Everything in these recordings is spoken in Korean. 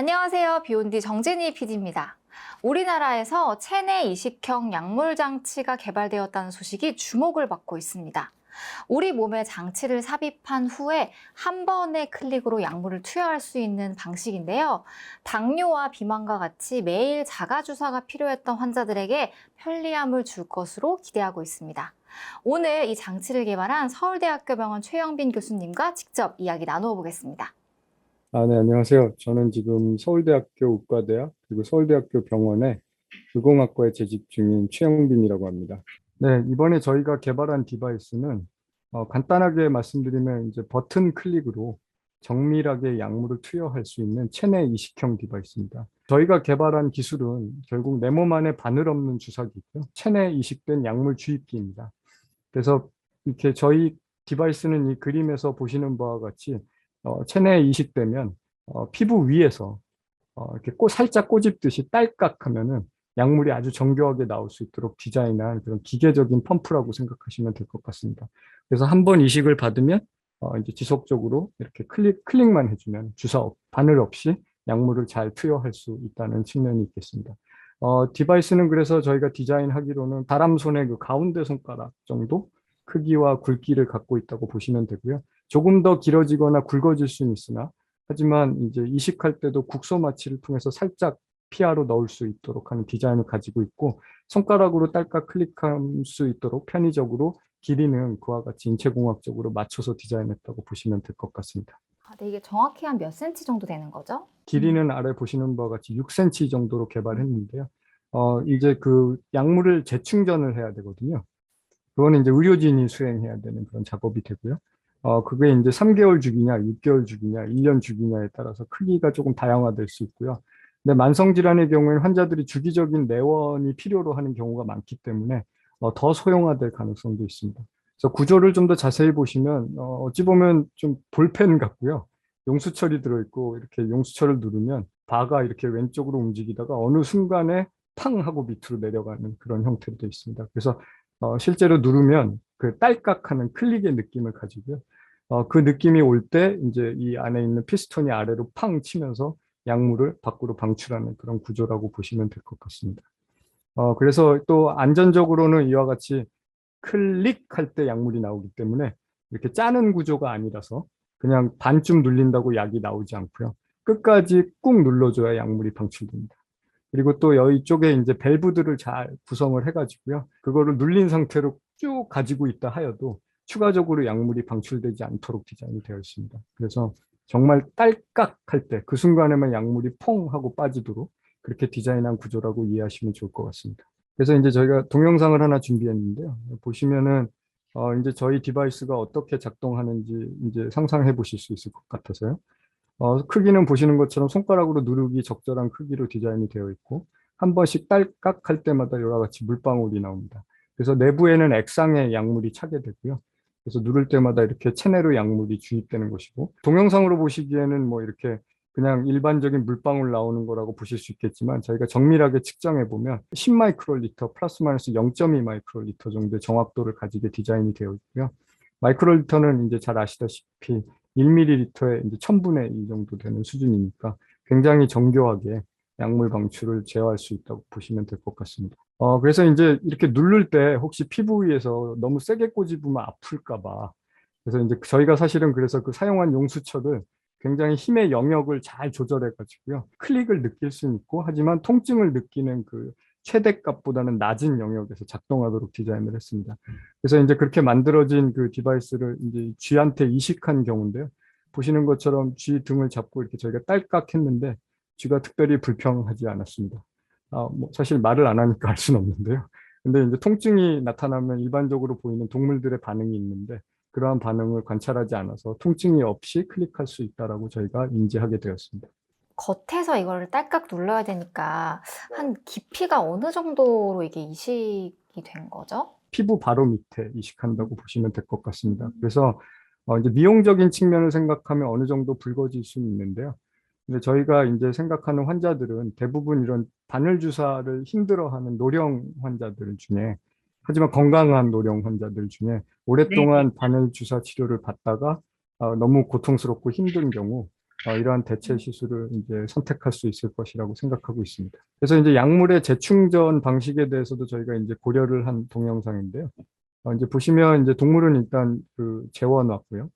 안녕하세요. 비욘디 정진희 PD입니다. 우리나라에서 체내 이식형 약물 장치가 개발되었다는 소식이 주목을 받고 있습니다. 우리 몸에 장치를 삽입한 후에 한 번의 클릭으로 약물을 투여할 수 있는 방식인데요. 당뇨와 비만과 같이 매일 자가 주사가 필요했던 환자들에게 편리함을 줄 것으로 기대하고 있습니다. 오늘 이 장치를 개발한 서울대학교 병원 최영빈 교수님과 직접 이야기 나누어 보겠습니다. 아, 네, 안녕하세요. 저는 지금 서울대학교 의과대학 그리고 서울대학교 병원에 의공학과에 재직 중인 최영빈이라고 합니다. 네, 이번에 저희가 개발한 디바이스는 어, 간단하게 말씀드리면 이제 버튼 클릭으로 정밀하게 약물을 투여할 수 있는 체내 이식형 디바이스입니다. 저희가 개발한 기술은 결국 내 몸 안에 바늘 없는 주사기고요. 체내 이식된 약물 주입기입니다. 그래서 이렇게 저희 디바이스는 이 그림에서 보시는 바와 같이 어, 체내에 이식되면 어, 피부 위에서 어, 이렇게 꼬, 살짝 꼬집듯이 딸깍 하면은 약물이 아주 정교하게 나올 수 있도록 디자인한 그런 기계적인 펌프라고 생각하시면 될 것 같습니다. 그래서 한 번 이식을 받으면 어, 이제 지속적으로 이렇게 클릭, 클릭만 해주면 주사 없, 바늘 없이 약물을 잘 투여할 수 있다는 측면이 있겠습니다. 어, 디바이스는 그래서 저희가 디자인하기로는 사람 손의 그 가운데 손가락 정도 크기와 굵기를 갖고 있다고 보시면 되고요. 조금 더 길어지거나 굵어질 수는 있으나 하지만 이제 이식할 때도 국소 마취를 통해서 살짝 피하로 넣을 수 있도록 하는 디자인을 가지고 있고 손가락으로 딸깍 클릭할 수 있도록 편의적으로 길이는 그와 같이 인체공학적으로 맞춰서 디자인했다고 보시면 될 것 같습니다. 아, 네, 이게 정확히 한 몇 센치 정도 되는 거죠? 길이는 아래 보시는 바와 같이 6cm 정도로 개발했는데요. 어, 이제 그 약물을 재충전을 해야 되거든요. 그거는 이제 의료진이 수행해야 되는 그런 작업이 되고요. 어, 그게 이제 3개월 주기냐, 6개월 주기냐, 1년 주기냐에 따라서 크기가 조금 다양화될 수 있고요. 근데 만성질환의 경우에는 환자들이 주기적인 내원이 필요로 하는 경우가 많기 때문에 어, 더 소형화될 가능성도 있습니다. 그래서 구조를 좀 더 자세히 보시면 어, 어찌 보면 좀 볼펜 같고요. 용수철이 들어있고 이렇게 용수철을 누르면 바가 이렇게 왼쪽으로 움직이다가 어느 순간에 팡 하고 밑으로 내려가는 그런 형태로 되어 있습니다. 그래서 어, 실제로 누르면 그 딸깍하는 클릭의 느낌을 가지고요. 어, 그 느낌이 올 때 이제 이 안에 있는 피스톤이 아래로 팡 치면서 약물을 밖으로 방출하는 그런 구조라고 보시면 될 것 같습니다. 어, 그래서 또 안전적으로는 이와 같이 클릭할 때 약물이 나오기 때문에 이렇게 짜는 구조가 아니라서 그냥 반쯤 눌린다고 약이 나오지 않고요. 끝까지 꾹 눌러줘야 약물이 방출됩니다. 그리고 또 여기 쪽에 이제 밸브들을 잘 구성을 해가지고요. 그거를 눌린 상태로 쭉 가지고 있다 하여도 추가적으로 약물이 방출되지 않도록 디자인이 되어 있습니다. 그래서 정말 딸깍 할 때 그 순간에만 약물이 퐁 하고 빠지도록 그렇게 디자인한 구조라고 이해하시면 좋을 것 같습니다. 그래서 이제 저희가 동영상을 하나 준비했는데요. 보시면은 어 이제 저희 디바이스가 어떻게 작동하는지 이제 상상해 보실 수 있을 것 같아서요. 어 크기는 보시는 것처럼 손가락으로 누르기 적절한 크기로 디자인이 되어 있고 한 번씩 딸깍 할 때마다 이와 같이 물방울이 나옵니다. 그래서 내부에는 액상의 약물이 차게 되고요. 그래서 누를 때마다 이렇게 체내로 약물이 주입되는 것이고 동영상으로 보시기에는 뭐 이렇게 그냥 일반적인 물방울 나오는 거라고 보실 수 있겠지만 저희가 정밀하게 측정해 보면 10 마이크로리터 플러스 마이너스 0.2 마이크로리터 정도의 정확도를 가지게 디자인이 되어 있고요. 마이크로리터는 이제 잘 아시다시피 1ml에 이제 1000분의 2 정도 되는 수준이니까 굉장히 정교하게 약물 방출을 제어할 수 있다고 보시면 될 것 같습니다. 어, 그래서 이제 이렇게 누를 때 혹시 피부 위에서 너무 세게 꼬집으면 아플까봐. 그래서 이제 저희가 사실은 그래서 그 사용한 용수철을 굉장히 힘의 영역을 잘 조절해 가지고요. 클릭을 느낄 수는 있고, 하지만 통증을 느끼는 그 최대값보다는 낮은 영역에서 작동하도록 디자인을 했습니다. 그래서 이제 그렇게 만들어진 그 디바이스를 이제 쥐한테 이식한 경우인데요. 보시는 것처럼 쥐 등을 잡고 이렇게 저희가 딸깍 했는데 쥐가 특별히 불평하지 않았습니다. 아, 뭐 사실 말을 안 하니까 알 수는 없는데요. 근데 이제 통증이 나타나면 일반적으로 보이는 동물들의 반응이 있는데 그러한 반응을 관찰하지 않아서 통증이 없이 클릭할 수 있다라고 저희가 인지하게 되었습니다. 겉에서 이거를 딸깍 눌러야 되니까 한 깊이가 어느 정도로 이게 이식이 된 거죠? 피부 바로 밑에 이식한다고 보시면 될 것 같습니다. 그래서 어, 이제 미용적인 측면을 생각하면 어느 정도 붉어질 수는 있는데요. 근데 저희가 이제 생각하는 환자들은 대부분 이런 바늘 주사를 힘들어하는 노령 환자들 중에 하지만 건강한 노령 환자들 중에 오랫동안 바늘 주사 치료를 받다가 어, 너무 고통스럽고 힘든 경우 어, 이러한 대체 시술을 이제 선택할 수 있을 것이라고 생각하고 있습니다. 그래서 이제 약물의 재충전 방식에 대해서도 저희가 이제 고려를 한 동영상인데요. 어, 이제 보시면 이제 동물은 일단 그 재워놨고요.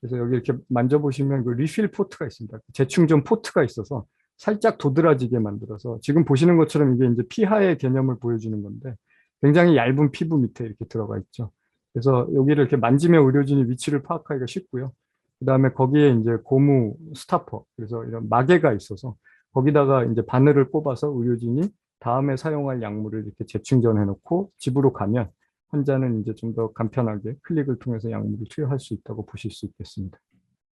그래서 여기 이렇게 만져보시면 그 리필 포트가 있습니다. 재충전 포트가 있어서 살짝 도드라지게 만들어서 지금 보시는 것처럼 이게 이제 피하의 개념을 보여주는 건데 굉장히 얇은 피부 밑에 이렇게 들어가 있죠. 그래서 여기를 이렇게 만지면 의료진이 위치를 파악하기가 쉽고요. 그 다음에 거기에 이제 고무 스타퍼, 그래서 이런 마개가 있어서 거기다가 이제 바늘을 꼽아서 의료진이 다음에 사용할 약물을 이렇게 재충전해 놓고 집으로 가면 환자는 이제 좀 더 간편하게 클릭을 통해서 약물을 투여할 수 있다고 보실 수 있겠습니다.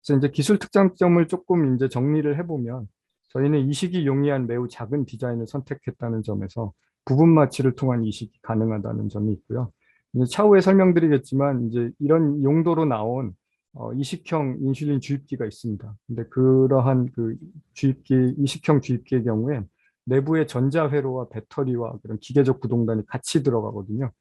그래서 이제 기술 특장점을 조금 이제 정리를 해보면 저희는 이식이 용이한 매우 작은 디자인을 선택했다는 점에서 부분 마취를 통한 이식이 가능하다는 점이 있고요. 이제 차후에 설명드리겠지만 이제 이런 용도로 나온 어, 이식형 인슐린 주입기가 있습니다. 근데 그러한 그 주입기, 이식형 주입기의 경우에 내부에 전자회로와 배터리와 그런 기계적 구동단이 같이 들어가거든요.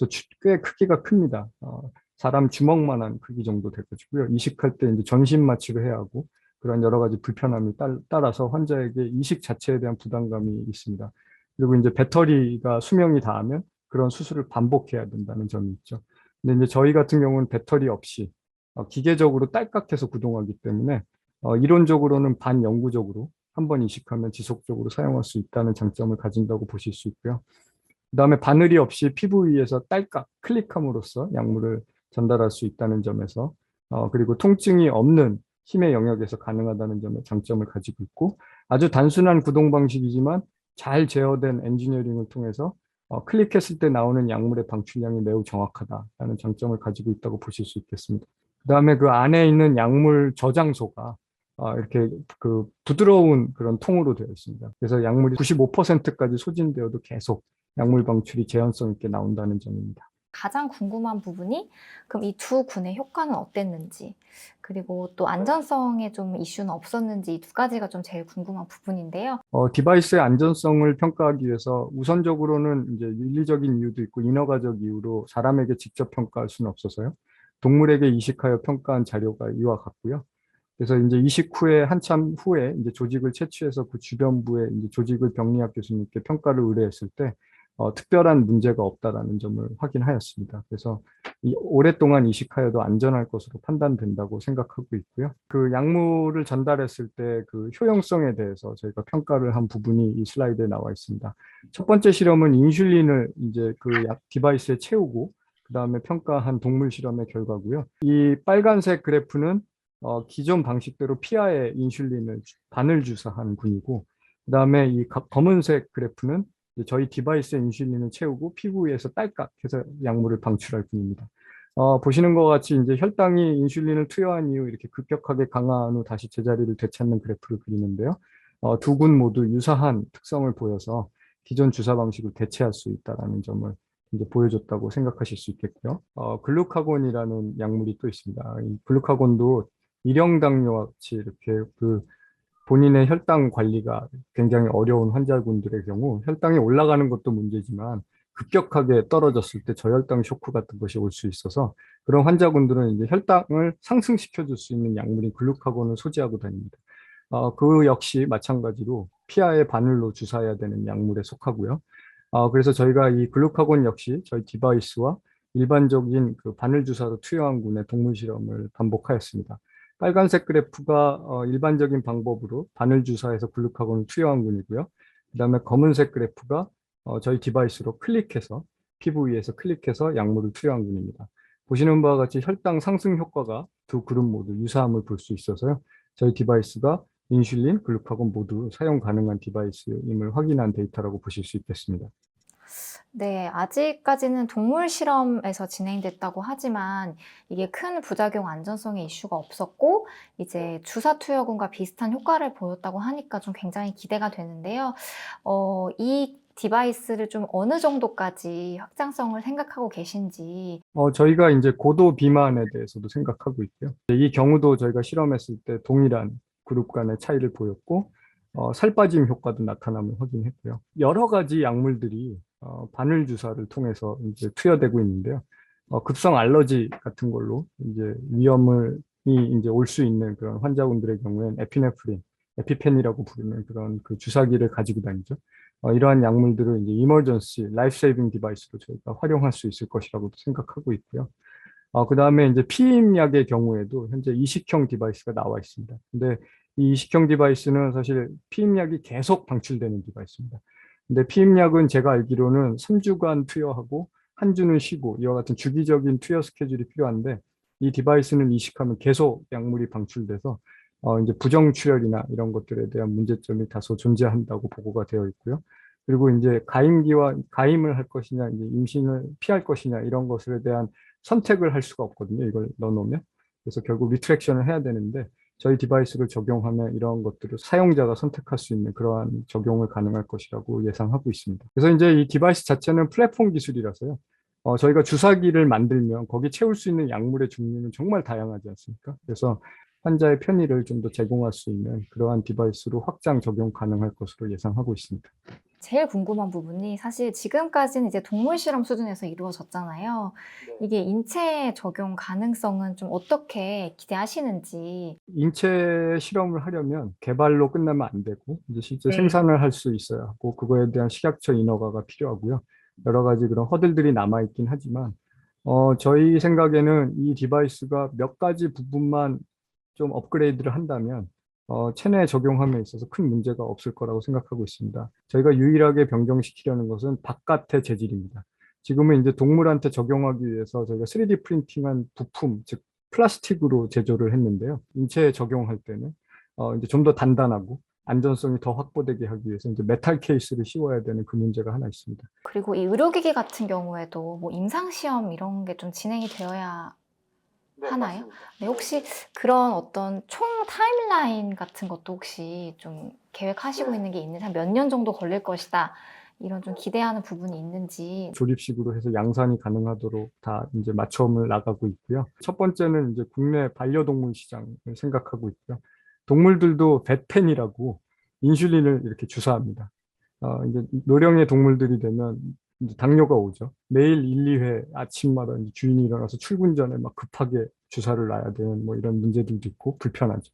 그래서 주- 꽤 크기가 큽니다. 어, 사람 주먹만한 크기 정도 돼가지고요. 이식할 때 이제 전신 마취를 해야 하고 그런 여러 가지 불편함이 따, 따라서 환자에게 이식 자체에 대한 부담감이 있습니다. 그리고 이제 배터리가 수명이 닿으면 그런 수술을 반복해야 된다는 점이 있죠. 근데 이제 저희 같은 경우는 배터리 없이 어, 기계적으로 딸깍해서 구동하기 때문에 어, 이론적으로는 반영구적으로 한 번 이식하면 지속적으로 사용할 수 있다는 장점을 가진다고 보실 수 있고요. 그다음에 바늘이 없이 피부 위에서 딸깍 클릭함으로써 약물을 전달할 수 있다는 점에서 어, 그리고 통증이 없는 힘의 영역에서 가능하다는 점에 장점을 가지고 있고 아주 단순한 구동 방식이지만 잘 제어된 엔지니어링을 통해서 어, 클릭했을 때 나오는 약물의 방출량이 매우 정확하다라는 장점을 가지고 있다고 보실 수 있겠습니다. 그다음에 그 안에 있는 약물 저장소가 어, 이렇게 그 부드러운 그런 통으로 되어 있습니다. 그래서 약물이 95%까지 소진되어도 계속 약물 방출이 제한성 있게 나온다는 점입니다. 가장 궁금한 부분이 그럼 이 두 군의 효과는 어땠는지 그리고 또 안전성에 좀 이슈는 없었는지 이 두 가지가 좀 제일 궁금한 부분인데요. 어, 디바이스의 안전성을 평가하기 위해서 우선적으로는 이제 윤리적인 이유도 있고 인허가적 이유로 사람에게 직접 평가할 수는 없어서요. 동물에게 이식하여 평가한 자료가 이와 같고요. 그래서 이제 이식 후에 한참 후에 이제 조직을 채취해서 그 주변부에 이제 조직을 병리학 교수님께 평가를 의뢰했을 때 어, 특별한 문제가 없다라는 점을 확인하였습니다. 그래서 이, 오랫동안 이식하여도 안전할 것으로 판단된다고 생각하고 있고요. 그 약물을 전달했을 때 그 효용성에 대해서 저희가 평가를 한 부분이 이 슬라이드에 나와 있습니다. 첫 번째 실험은 인슐린을 이제 그 약 디바이스에 채우고 그 다음에 평가한 동물 실험의 결과고요. 이 빨간색 그래프는 어, 기존 방식대로 피하에 인슐린을 주- 바늘 주사한 분이고 그 다음에 이 가- 검은색 그래프는 저희 디바이스에 인슐린을 채우고 피부 위에서 딸깍 해서 약물을 방출할 뿐입니다. 어, 보시는 것 같이 이제 혈당이 인슐린을 투여한 이후 이렇게 급격하게 강화한 후 다시 제자리를 되찾는 그래프를 그리는데요. 어, 두 군 모두 유사한 특성을 보여서 기존 주사 방식을 대체할 수 있다는 점을 이제 보여줬다고 생각하실 수 있겠고요. 어, 글루카곤이라는 약물이 또 있습니다. 이 글루카곤도 일형 당뇨와 같이 이렇게 그 본인의 혈당 관리가 굉장히 어려운 환자분들의 경우 혈당이 올라가는 것도 문제지만 급격하게 떨어졌을 때 저혈당 쇼크 같은 것이 올 수 있어서 그런 환자분들은 이제 혈당을 상승시켜 줄 수 있는 약물인 글루카곤을 소지하고 다닙니다. 어, 그 역시 마찬가지로 피하의 바늘로 주사해야 되는 약물에 속하고요. 어, 그래서 저희가 이 글루카곤 역시 저희 디바이스와 일반적인 그 바늘 주사로 투여한 군의 동물 실험을 반복하였습니다. 빨간색 그래프가 어, 일반적인 방법으로 바늘 주사에서 글루카곤을 투여한 군이고요. 그 다음에 검은색 그래프가 어, 저희 디바이스로 클릭해서 피부 위에서 클릭해서 약물을 투여한 군입니다. 보시는 바와 같이 혈당 상승 효과가 두 그룹 모두 유사함을 볼 수 있어서요. 저희 디바이스가 인슐린, 글루카곤 모두 사용 가능한 디바이스임을 확인한 데이터라고 보실 수 있겠습니다. 네, 아직까지는 동물 실험에서 진행됐다고 하지만 이게 큰 부작용 안전성의 이슈가 없었고 이제 주사 투여군과 비슷한 효과를 보였다고 하니까 좀 굉장히 기대가 되는데요. 어, 이 디바이스를 좀 어느 정도까지 확장성을 생각하고 계신지 어, 저희가 이제 고도 비만에 대해서도 생각하고 있고요. 이 경우도 저희가 실험했을 때 동일한 그룹 간의 차이를 보였고, 어, 살 빠짐 효과도 나타남을 확인했고요. 여러 가지 약물들이 어, 바늘 주사를 통해서 이제 투여되고 있는데요. 어, 급성 알러지 같은 걸로 이제 위험을 이제 올 수 있는 그런 환자분들의 경우엔 에피네프린, 에피펜이라고 부르는 그런 그 주사기를 가지고 다니죠. 어, 이러한 약물들을 이제 이머전시, 라이프 세이빙 디바이스로 저희가 활용할 수 있을 것이라고 생각하고 있고요. 어, 그 다음에 이제 피임약의 경우에도 현재 이식형 디바이스가 나와 있습니다. 근데 이 이식형 디바이스는 사실 피임약이 계속 방출되는 디바이스입니다. 근데 피임약은 제가 알기로는 3주간 투여하고 한 주는 쉬고 이와 같은 주기적인 투여 스케줄이 필요한데 이 디바이스는 이식하면 계속 약물이 방출돼서 어, 이제 부정출혈이나 이런 것들에 대한 문제점이 다소 존재한다고 보고가 되어 있고요. 그리고 이제 가임기와 가임을 할 것이냐, 이제 임신을 피할 것이냐 이런 것에 대한 선택을 할 수가 없거든요. 이걸 넣어놓으면. 그래서 결국 리트랙션을 해야 되는데 저희 디바이스를 적용하면 이런 것들을 사용자가 선택할 수 있는 그러한 적용을 가능할 것이라고 예상하고 있습니다. 그래서 이제 이 디바이스 자체는 플랫폼 기술이라서요. 어, 저희가 주사기를 만들면 거기 채울 수 있는 약물의 종류는 정말 다양하지 않습니까? 그래서 환자의 편의를 좀 더 제공할 수 있는 그러한 디바이스로 확장 적용 가능할 것으로 예상하고 있습니다. 제일 궁금한 부분이 사실 지금까지는 이제 동물 실험 수준에서 이루어졌잖아요. 이게 인체 적용 가능성은 좀 어떻게 기대하시는지. 인체 실험을 하려면 개발로 끝나면 안 되고 이제 실제 네. 생산을 할 수 있어야 하고 그거에 대한 식약처 인허가가 필요하고요. 여러 가지 그런 허들들이 남아 있긴 하지만 어, 저희 생각에는 이 디바이스가 몇 가지 부분만 좀 업그레이드를 한다면 어, 체내에 적용함에 있어서 큰 문제가 없을 거라고 생각하고 있습니다. 저희가 유일하게 변경시키려는 것은 바깥의 재질입니다. 지금은 이제 동물한테 적용하기 위해서 저희가 3D 프린팅한 부품, 즉 플라스틱으로 제조를 했는데요. 인체에 적용할 때는 어, 이제 좀 더 단단하고 안전성이 더 확보되게 하기 위해서 이제 메탈 케이스를 씌워야 되는 그 문제가 하나 있습니다. 그리고 이 의료기기 같은 경우에도 뭐 임상시험 이런 게 좀 진행이 되어야 하나요? 네, 혹시 그런 어떤 총 타임라인 같은 것도 혹시 좀 계획하시고 네. 있는 게 있는지 한 몇 년 정도 걸릴 것이다. 이런 좀 기대하는 부분이 있는지. 조립식으로 해서 양산이 가능하도록 다 이제 맞춤을 나가고 있고요. 첫 번째는 이제 국내 반려동물 시장을 생각하고 있고요. 동물들도 벳펜이라고 인슐린을 이렇게 주사합니다. 어, 이제 노령의 동물들이 되면 이제 당뇨가 오죠. 매일 1, 2회 아침마다 이제 주인이 일어나서 출근 전에 막 급하게 주사를 놔야 되는 뭐 이런 문제들도 있고 불편하죠.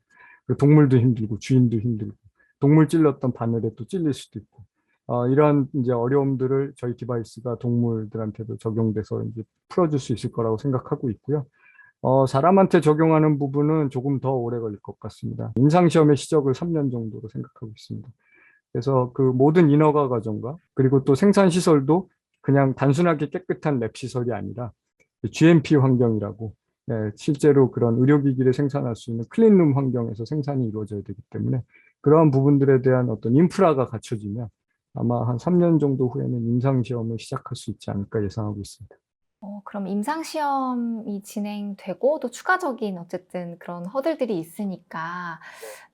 동물도 힘들고 주인도 힘들고 동물 찔렀던 바늘에 또 찔릴 수도 있고 어, 이러한 이제 어려움들을 저희 디바이스가 동물들한테도 적용돼서 이제 풀어줄 수 있을 거라고 생각하고 있고요. 어, 사람한테 적용하는 부분은 조금 더 오래 걸릴 것 같습니다. 임상시험의 시적을 3년 정도로 생각하고 있습니다. 그래서 그 모든 인허가 과정과 그리고 또 생산 시설도 그냥 단순하게 깨끗한 랩 시설이 아니라 GMP 환경이라고 네, 실제로 그런 의료기기를 생산할 수 있는 클린룸 환경에서 생산이 이루어져야 되기 때문에 그러한 부분들에 대한 어떤 인프라가 갖춰지면 아마 한 3년 정도 후에는 임상시험을 시작할 수 있지 않을까 예상하고 있습니다. 어, 그럼 임상시험이 진행되고 또 추가적인 어쨌든 그런 허들들이 있으니까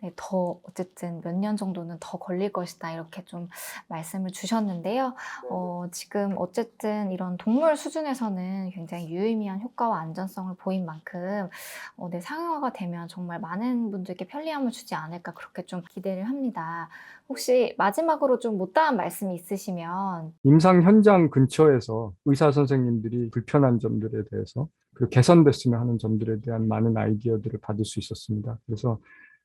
네, 더 어쨌든 몇 년 정도는 더 걸릴 것이다 이렇게 좀 말씀을 주셨는데요. 어, 지금 어쨌든 이런 동물 수준에서는 굉장히 유의미한 효과와 안전성을 보인 만큼 어, 네, 상용화가 되면 정말 많은 분들께 편리함을 주지 않을까 그렇게 좀 기대를 합니다. 혹시 마지막으로 좀 못다한 말씀이 있으시면 임상 현장 근처에서 의사 선생님들이 불편한 점들에 대해서 그리고 개선됐으면 하는 점들에 대한 많은 아이디어들을 받을 수 있었습니다. 그래서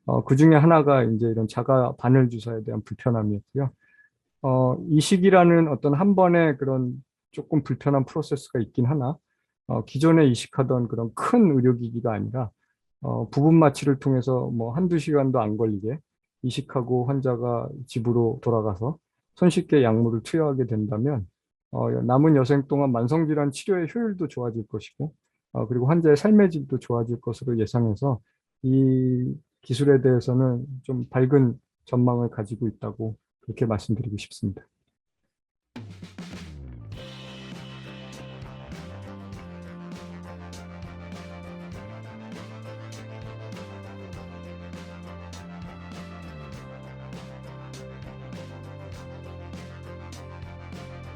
어, 그 중에 하나가 이제 이런 자가 바늘 주사에 대한 불편함이었고요. 어, 이식이라는 어떤 한 번의 그런 조금 불편한 프로세스가 있긴 하나 어, 기존에 이식하던 그런 큰 의료기기가 아니라 어, 부분 마취를 통해서 뭐 한두 시간도 안 걸리게 이식하고 환자가 집으로 돌아가서 손쉽게 약물을 투여하게 된다면 어, 남은 여생 동안 만성질환 치료의 효율도 좋아질 것이고 어, 그리고 환자의 삶의 질도 좋아질 것으로 예상해서 이 기술에 대해서는 좀 밝은 전망을 가지고 있다고 그렇게 말씀드리고 싶습니다.